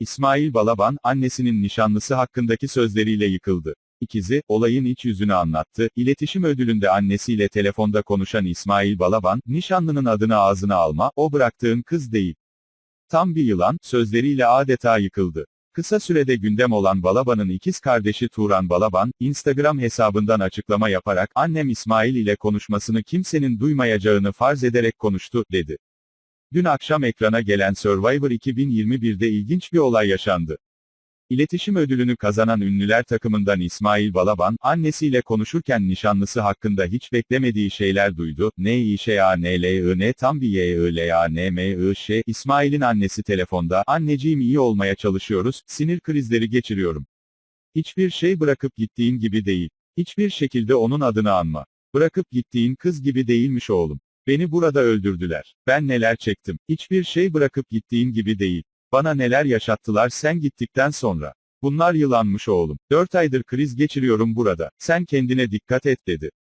İsmail Balaban, annesinin nişanlısı hakkındaki sözleriyle yıkıldı. İkizi, olayın iç yüzünü anlattı. İletişim ödülünde annesiyle telefonda konuşan İsmail Balaban, nişanlının adını ağzına alma, o bıraktığın kız değil. Tam bir yılan, sözleriyle adeta yıkıldı. Kısa sürede gündem olan Balaban'ın ikiz kardeşi Turan Balaban, Instagram hesabından açıklama yaparak, annem İsmail ile konuşmasını kimsenin duymayacağını farz ederek konuştu, dedi. Dün akşam ekrana gelen Survivor 2021'de ilginç bir olay yaşandı. İletişim ödülünü kazanan ünlüler takımından İsmail Balaban, annesiyle konuşurken nişanlısı hakkında hiç beklemediği şeyler duydu. N i ş a n l i n tam bir y i l a n m i ş İsmail'in annesi telefonda, anneciğim iyi olmaya çalışıyoruz, sinir krizleri geçiriyorum. Hiçbir şey bırakıp gittiğin gibi değil. Hiçbir şekilde onun adını anma. Bırakıp gittiğin kız gibi değilmiş oğlum. Beni burada öldürdüler. Ben neler çektim. Hiçbir şey bırakıp gittiğin gibi değil. Bana neler yaşattılar sen gittikten sonra. Bunlar yılanmış oğlum. Dört aydır kriz geçiriyorum burada. Sen kendine dikkat et dedi.